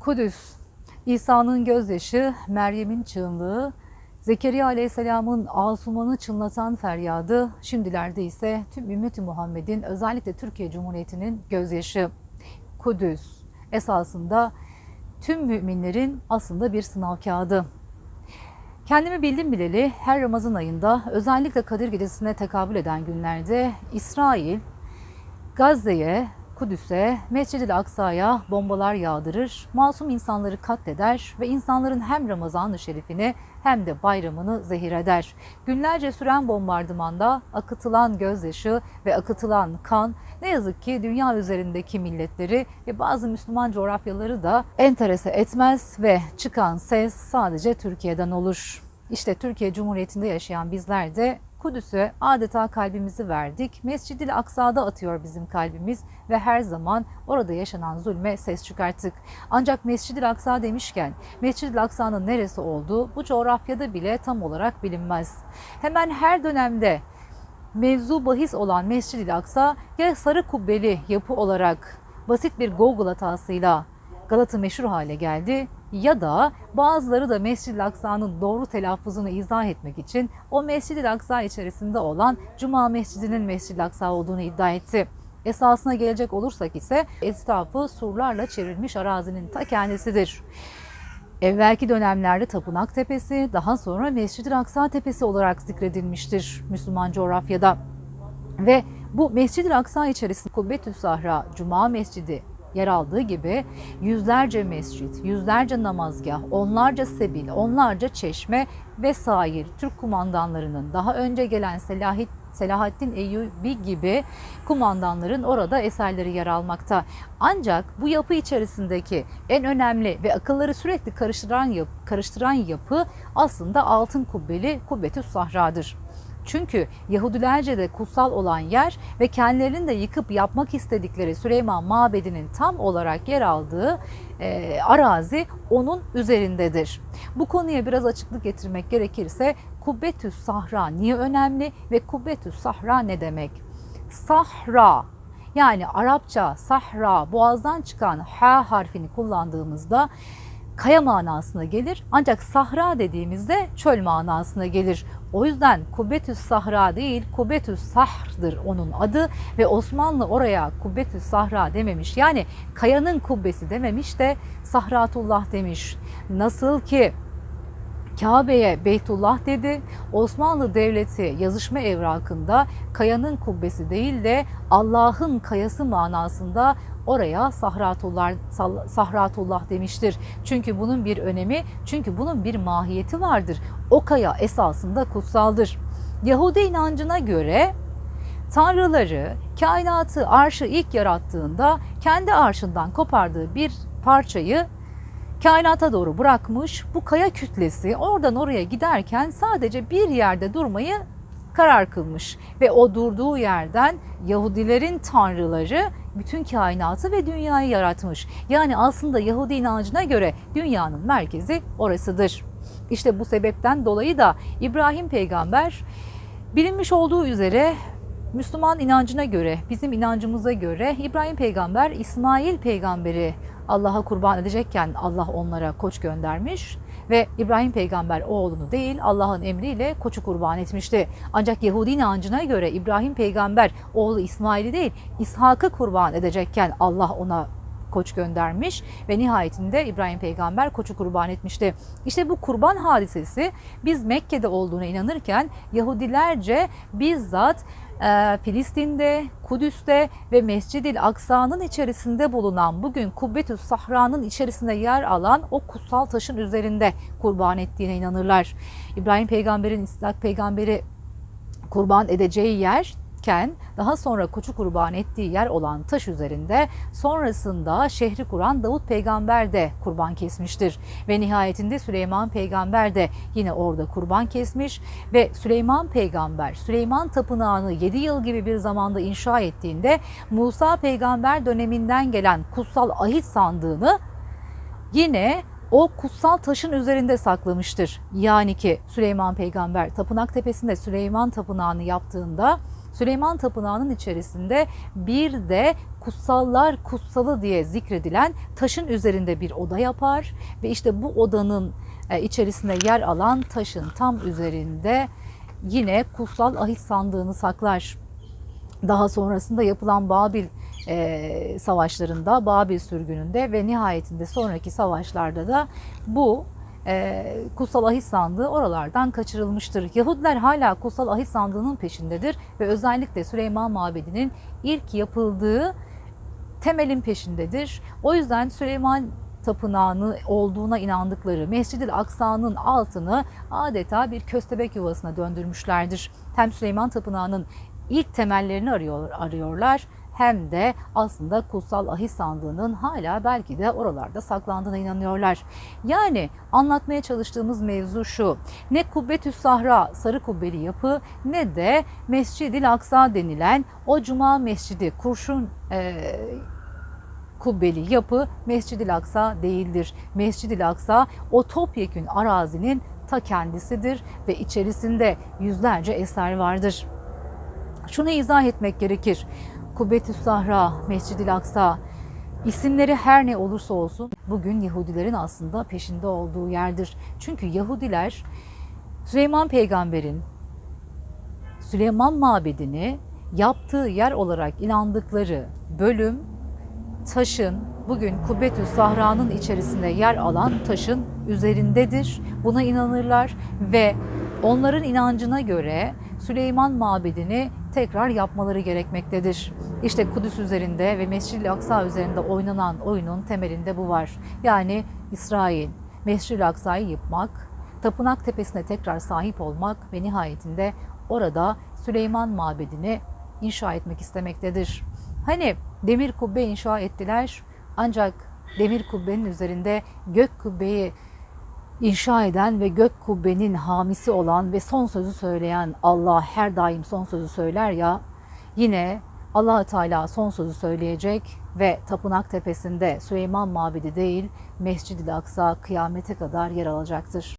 Kudüs, İsa'nın gözyaşı, Meryem'in çığlığı, Zekeriya Aleyhisselam'ın asumanı çınlatan feryadı, şimdilerde ise tüm ümmeti Muhammed'in özellikle Türkiye Cumhuriyeti'nin gözyaşı. Kudüs esasında tüm müminlerin aslında bir sınav kağıdı. Kendimi bildim bileli her Ramazan ayında özellikle Kadir Gecesi'ne tekabül eden günlerde İsrail Gazze'ye, Kudüs'e, Mescid-i Aksa'ya bombalar yağdırır, masum insanları katleder ve insanların hem Ramazan-ı Şerifini hem de bayramını zehir eder. Günlerce süren bombardımanda akıtılan gözyaşı ve akıtılan kan ne yazık ki dünya üzerindeki milletleri ve bazı Müslüman coğrafyaları da enterese etmez ve çıkan ses sadece Türkiye'den olur. İşte Türkiye Cumhuriyeti'nde yaşayan bizler de Kudüs'e adeta kalbimizi verdik. Mescid-i Aksa'da atıyor bizim kalbimiz ve her zaman orada yaşanan zulme ses çıkarttık. Ancak Mescid-i Aksa demişken Mescid-i Aksa'nın neresi olduğu bu coğrafyada bile tam olarak bilinmez. Hemen her dönemde mevzu bahis olan Mescid-i Aksa ya sarı kubbeli yapı olarak basit bir Google hatasıyla Galata meşhur hale geldi ya da bazıları da Mescid-i Aksa'nın doğru telaffuzunu izah etmek için o Mescid-i Aksa içerisinde olan Cuma Mescidi'nin Mescid-i Aksa olduğunu iddia etti. Esasına gelecek olursak ise etrafı surlarla çevrilmiş arazinin ta kendisidir. Evvelki dönemlerde Tapınak Tepesi, daha sonra Mescid-i Aksa Tepesi olarak zikredilmiştir Müslüman coğrafyada. Ve bu Mescid-i Aksa içerisinde Kubbetü Sahra Cuma Mescidi yer aldığı gibi yüzlerce mescit, yüzlerce namazgah, onlarca sebil, onlarca çeşme vesaire Türk kumandanlarının daha önce gelen Selahit Selahaddin Eyyubi gibi kumandanların orada eserleri yer almakta. Ancak bu yapı içerisindeki en önemli ve akılları sürekli karıştıran yapı, karıştıran yapı aslında altın kubbeli Kubbetüs Sahra'dır. Çünkü Yahudilerce de kutsal olan yer ve kendilerinin de yıkıp yapmak istedikleri Süleyman Mabedi'nin tam olarak yer aldığı e, arazi onun üzerindedir. Bu konuya biraz açıklık getirmek gerekirse Kubbetüs Sahra niye önemli ve Kubbetüs Sahra ne demek? Sahra yani Arapça sahra boğazdan çıkan ha harfini kullandığımızda kaya manasına gelir. Ancak sahra dediğimizde çöl manasına gelir. O yüzden Kubbetüs Sahra değil Kubbetüs Sahr'dır onun adı ve Osmanlı oraya Kubbetüs Sahra dememiş. Yani kayanın kubbesi dememiş de Sahratullah demiş. Nasıl ki Kabe'ye Beytullah dedi. Osmanlı Devleti yazışma evrakında kayanın kubbesi değil de Allah'ın kayası manasında oraya Sahratullah, Sahratullah demiştir. Çünkü bunun bir önemi, çünkü bunun bir mahiyeti vardır. O kaya esasında kutsaldır. Yahudi inancına göre tanrıları, kainatı, arşı ilk yarattığında kendi arşından kopardığı bir parçayı kainata doğru bırakmış. Bu kaya kütlesi oradan oraya giderken sadece bir yerde durmayı karar kılmış ve o durduğu yerden Yahudilerin tanrıları bütün kainatı ve dünyayı yaratmış. Yani aslında Yahudi inancına göre dünyanın merkezi orasıdır. İşte bu sebepten dolayı da İbrahim peygamber bilinmiş olduğu üzere Müslüman inancına göre, bizim inancımıza göre İbrahim peygamber İsmail peygamberi Allah'a kurban edecekken Allah onlara koç göndermiş ve İbrahim peygamber oğlunu değil Allah'ın emriyle koçu kurban etmişti. Ancak Yahudi inancına göre İbrahim peygamber oğlu İsmail'i değil İshak'ı kurban edecekken Allah ona koç göndermiş ve nihayetinde İbrahim peygamber koçu kurban etmişti. İşte bu kurban hadisesi biz Mekke'de olduğuna inanırken Yahudilerce bizzat e, Filistin'de, Kudüs'te ve Mescid-i Aksa'nın içerisinde bulunan bugün Kubbetüs Sahra'nın içerisinde yer alan o kutsal taşın üzerinde kurban ettiğine inanırlar. İbrahim peygamberin İshak peygamberi kurban edeceği yer iken daha sonra koçu kurban ettiği yer olan taş üzerinde sonrasında şehri kuran Davut peygamber de kurban kesmiştir. Ve nihayetinde Süleyman peygamber de yine orada kurban kesmiş ve Süleyman peygamber Süleyman tapınağını 7 yıl gibi bir zamanda inşa ettiğinde Musa peygamber döneminden gelen kutsal ahit sandığını yine o kutsal taşın üzerinde saklamıştır. Yani ki Süleyman peygamber Tapınak Tepesi'nde Süleyman Tapınağı'nı yaptığında Süleyman Tapınağı'nın içerisinde bir de kutsallar kutsalı diye zikredilen taşın üzerinde bir oda yapar ve işte bu odanın e, içerisinde yer alan taşın tam üzerinde yine kutsal ahit sandığını saklar. Daha sonrasında yapılan Babil e, savaşlarında, Babil sürgününde ve nihayetinde sonraki savaşlarda da bu e, kutsal ahit sandığı oralardan kaçırılmıştır. Yahudiler hala kutsal ahit sandığının peşindedir ve özellikle Süleyman Mabedi'nin ilk yapıldığı temelin peşindedir. O yüzden Süleyman tapınağını olduğuna inandıkları Mescid-i Aksa'nın altını adeta bir köstebek yuvasına döndürmüşlerdir. Hem Süleyman Tapınağı'nın ilk temellerini arıyor, arıyorlar hem de aslında kutsal ahit sandığının hala belki de oralarda saklandığına inanıyorlar. Yani anlatmaya çalıştığımız mevzu şu. Ne Kubbetü Sahra sarı kubbeli yapı ne de Mescid-i Aksa denilen o cuma mescidi kurşun e, kubbeli yapı Mescid-i Aksa değildir. Mescid-i Aksa o topyekün arazinin ta kendisidir ve içerisinde yüzlerce eser vardır. Şunu izah etmek gerekir. Kubbetü Sahra, Mescid-i Aksa isimleri her ne olursa olsun bugün Yahudilerin aslında peşinde olduğu yerdir. Çünkü Yahudiler Süleyman peygamberin Süleyman mabedini yaptığı yer olarak inandıkları bölüm taşın bugün Kubbetü Sahra'nın içerisinde yer alan taşın üzerindedir. Buna inanırlar ve onların inancına göre Süleyman Mabedi'ni tekrar yapmaları gerekmektedir. İşte Kudüs üzerinde ve Mescid-i Aksa üzerinde oynanan oyunun temelinde bu var. Yani İsrail Mescid-i Aksa'yı yıkmak, Tapınak Tepesi'ne tekrar sahip olmak ve nihayetinde orada Süleyman Mabedi'ni inşa etmek istemektedir. Hani demir kubbe inşa ettiler ancak demir kubbenin üzerinde gök kubbeyi inşa eden ve gök kubbenin hamisi olan ve son sözü söyleyen Allah her daim son sözü söyler ya yine allah Teala son sözü söyleyecek ve Tapınak Tepesi'nde Süleyman Mabedi değil Mescid-i Aksa kıyamete kadar yer alacaktır.